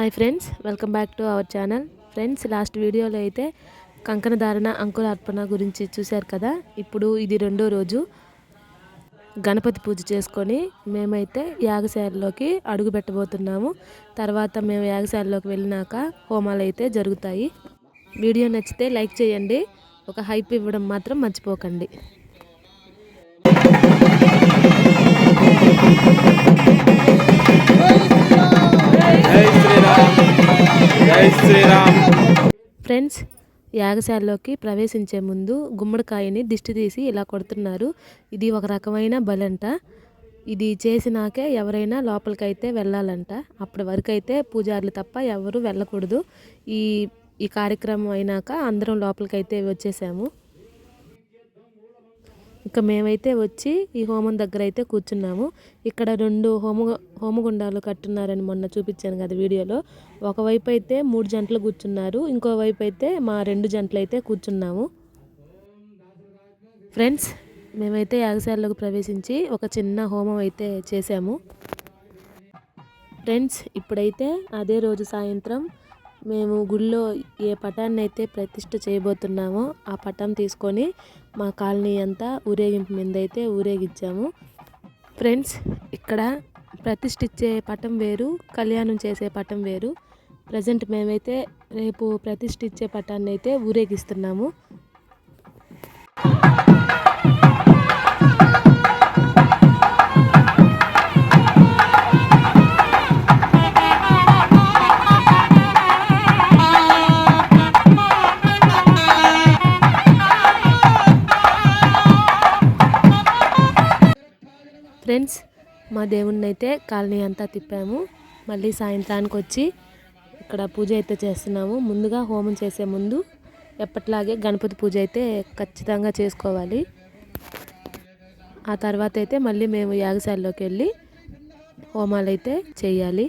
Hi friends welcome back to our channel friends last వీడియోలో అయితే కంకణ ధారణ గురించి చూశారు కదా? ఇప్పుడు ఇది రెండో రోజు. గణపతి పూజ చేసుకొని మేమైతే యాగశాలలోకి అడుగు పెట్టబోతున్నాము. తర్వాత మేము యాగశాలలోకి వెళ్ళినాక హోమాలు అయితే జరుగుతాయి. వీడియో నచ్చితే లైక్ చేయండి. ఒక హైప్ ఇవ్వడం మాత్రం మర్చిపోకండి. ఫ్రెండ్స్ యాగశాలలోకి ప్రవేశించే ముందు గుమ్మడికాయని దిష్టి తీసి ఇలా కొడుతున్నారు. ఇది ఒక రకమైన బలంట. ఇది చేసినాకే ఎవరైనా లోపలికైతే వెళ్ళాలంట. అప్పటి వరకు అయితే పూజారులు తప్ప ఎవరు వెళ్ళకూడదు. ఈ ఈ కార్యక్రమం అయినాక అందరం లోపలికైతే వచ్చేసాము. ఇంకా మేమైతే వచ్చి ఈ హోమం దగ్గర అయితే కూర్చున్నాము. ఇక్కడ రెండు హోమ హోమగుండాలు కట్టున్నారని మొన్న చూపించాను కదా వీడియోలో. ఒకవైపు అయితే మూడు జంటలు కూర్చున్నారు. ఇంకో వైపు అయితే మా రెండు జంటలు అయితే కూర్చున్నాము. ఫ్రెండ్స్ మేమైతే యాగశాలలోకి ప్రవేశించి ఒక చిన్న హోమం అయితే చేశాము. ఫ్రెండ్స్ ఇప్పుడైతే అదే రోజు సాయంత్రం మేము గుళ్ళో ఏ పటాన్ని అయితే ప్రతిష్ట చేయబోతున్నామో ఆ పటం తీసుకొని మా కాలనీ అంతా ఊరేగింపు మీద అయితే ఊరేగించాము. ఫ్రెండ్స్ ఇక్కడ ప్రతిష్ఠించే పటం వేరు కళ్యాణం చేసే పటం వేరు. ప్రజెంట్ మేమైతే రేపు ప్రతిష్ఠించే పటాన్ని అయితే ఊరేగిస్తున్నాము. ఫ్రెండ్స్ మా దేవుణ్ణి అయితే కాలనీ అంతా తిప్పాము. మళ్ళీ సాయంత్రానికి వచ్చి ఇక్కడ పూజ అయితే చేస్తున్నాము. ముందుగా హోమం చేసే ముందు ఎప్పట్లాగే గణపతి పూజ అయితే ఖచ్చితంగా చేసుకోవాలి. ఆ తర్వాత అయితే మళ్ళీ మేము యాగశాలలోకి వెళ్ళి హోమాలు అయితే చేయాలి.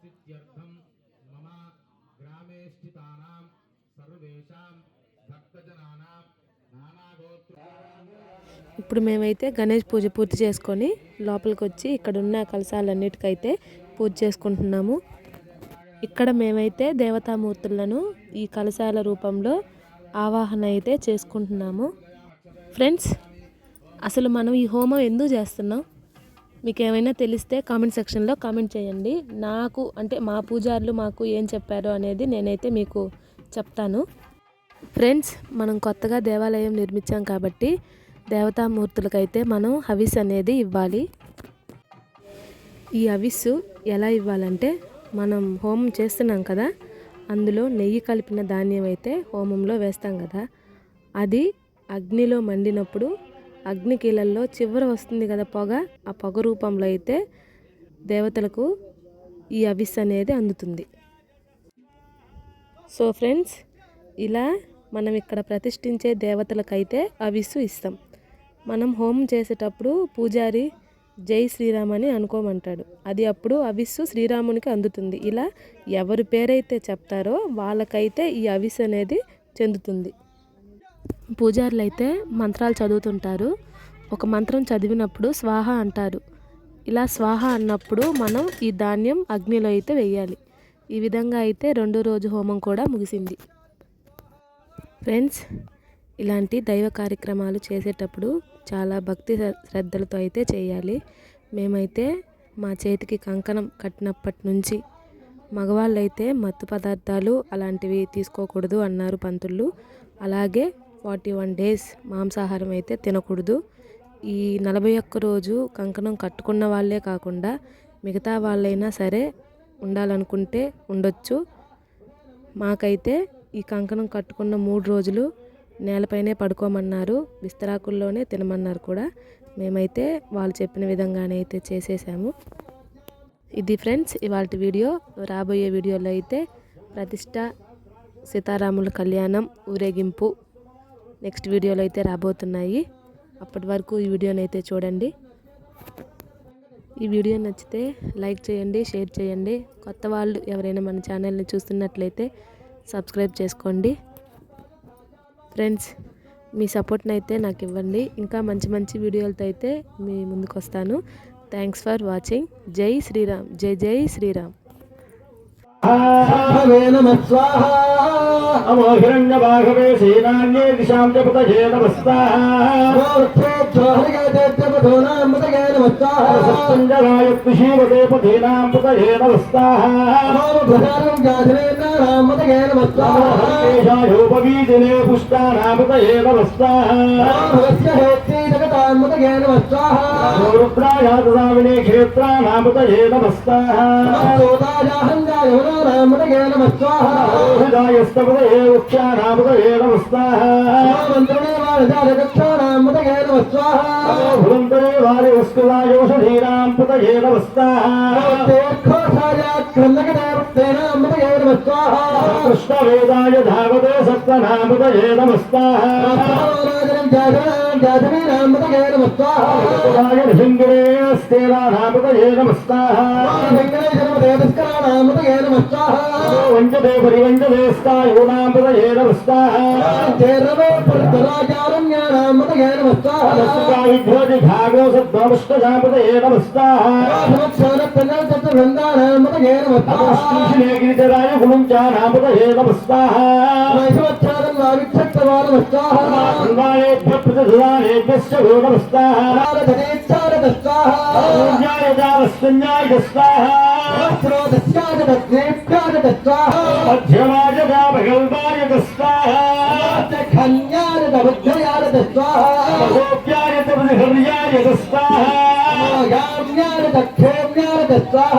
సిద్ధ్యర్థం మమ గ్రామే స్థితానాం సర్వేషాం భక్తజనానాం ఇప్పుడు మేమైతే గణేష్ పూజ పూర్తి చేసుకొని లోపలికి వచ్చి ఇక్కడ ఉన్న కలశాలన్నిటికైతే పూజ చేసుకుంటున్నాము. ఇక్కడ మేమైతే దేవతామూర్తులను ఈ కలశాల రూపంలో ఆవాహన అయితే చేసుకుంటున్నాము. ఫ్రెండ్స్ అసలు మనం ఈ హోమం ఎందుకు చేస్తున్నాం? మీకు ఏమైనా తెలిస్తే కామెంట్ సెక్షన్లో కామెంట్ చేయండి. నాకు అంటే మా పూజారులు మాకు ఏం చెప్పారో అనేది నేనైతే మీకు చెప్తాను. ఫ్రెండ్స్ మనం కొత్తగా దేవాలయం నిర్మించాం కాబట్టి దేవతామూర్తులకైతే మనం హవిస్ అనేది ఇవ్వాలి. ఈ హవిస్సు ఎలా ఇవ్వాలంటే మనం హోమం చేస్తున్నాం కదా అందులో నెయ్యి కలిపిన ధాన్యం అయితే హోమంలో వేస్తాం కదా. అది అగ్నిలో మండినప్పుడు అగ్నికీలల్లో చివర వస్తుంది కదా పొగ. ఆ పొగ రూపంలో అయితే దేవతలకు ఈ అవిస్ అనేది అందుతుంది. సో ఫ్రెండ్స్ ఇలా మనం ఇక్కడ ప్రతిష్ఠించే దేవతలకైతే అవిస్సు ఇస్తాం. మనం హోమం చేసేటప్పుడు పూజారి జై శ్రీరామ్ అని అనుకోమంటాడు. అది అప్పుడు అవిస్సు శ్రీరామునికి అందుతుంది. ఇలా ఎవరి పేరైతే చెప్తారో వాళ్ళకైతే ఈ అవిస్ అనేది చెందుతుంది. పూజారులు అయితే మంత్రాలు చదువుతుంటారు. ఒక మంత్రం చదివినప్పుడు స్వాహ అంటారు. ఇలా స్వాహ అన్నప్పుడు మనం ఈ ధాన్యం అగ్నిలో అయితే వేయాలి. ఈ విధంగా అయితే రెండో రోజు హోమం కూడా ముగిసింది. ఫ్రెండ్స్ ఇలాంటి దైవ కార్యక్రమాలు చేసేటప్పుడు చాలా భక్తి శ్రద్ధలతో అయితే చేయాలి. మేమైతే మా చేతికి కంకణం కట్టినప్పటి నుంచి మగవాళ్ళు అయితే మత్తు పదార్థాలు అలాంటివి తీసుకోకూడదు అన్నారు పంతులు. అలాగే ఫార్టీ వన్ డేస్ మాంసాహారం అయితే తినకూడదు. ఈ నలభై ఒక్క రోజు కంకణం కట్టుకున్న వాళ్ళే కాకుండా మిగతా వాళ్ళైనా సరే ఉండాలనుకుంటే ఉండొచ్చు. మాకైతే ఈ కంకణం కట్టుకున్న మూడు రోజులు నేలపైనే పడుకోమన్నారు. విస్తరాకుల్లోనే తినమన్నారు కూడా. మేమైతే వాళ్ళు చెప్పిన విధంగానే అయితే చేసేసాము. ఇది ఫ్రెండ్స్ ఇవాళ వీడియో. రాబోయే వీడియోలో అయితే ప్రతిష్ట సీతారాముల కళ్యాణం ఊరేగింపు నెక్స్ట్ వీడియోలో అయితే రాబోతున్నాయి. అప్పటి వరకు ఈ వీడియోని అయితే చూడండి. ఈ వీడియో నచ్చితే లైక్ చేయండి షేర్ చేయండి. కొత్త వాళ్ళు ఎవరైనా మన ఛానల్ని చూస్తున్నట్లయితే సబ్స్క్రైబ్ చేసుకోండి. ఫ్రెండ్స్ మీ సపోర్ట్ని అయితే నాకు ఇవ్వండి. ఇంకా మంచి మంచి వీడియోలతో అయితే మీ ముందుకు వస్తాను థ్యాంక్స్ ఫర్ వాచింగ్. జై శ్రీరామ్. జై జై శ్రీరామ్. భవే నమ స్వాహ. అమో హిరణ్యబాహవే సేనాన్యే దిశాం చ పతయే నమస్తాః. సంజరాయ కృషీవతే పథేనాం పతయే నమస్తాః. కేశాయోపవీదినే పుష్టానాం పతయే నమస్తాః. రుద్రాయ తదావినే క్షేత్రానాం పతయే నమస్తాః. హృదాయస్తపతయే వృక్షానాం పతయే నమస్తాః. భువంతరే వారి వస్తువాయోషధీనాం పతయే నమస్తాః కృష్ణవేదాయ ధావతే సప్తనామృతయే నమస్తాః రాయ నృసింగిరే స్థేరానామృతయే నమస్తాః వంచతే పరివంచతే స్థాయూనామృతయే నమస్తాః విభ్యోతి భాగో సద్భవష్టజామృతయే నమస్తాః అమృష్టిషినే గిరిజరాయ గుణంచానామృతయే నమస్తాః గంగాయేభ్య ప్రతిదానేభ్యశ్చ దావస్సంజాయ దస్తాః మధ్యమాయ తమహర్యాయ దస్తాః దక్షేమ్యాయ దత్తాః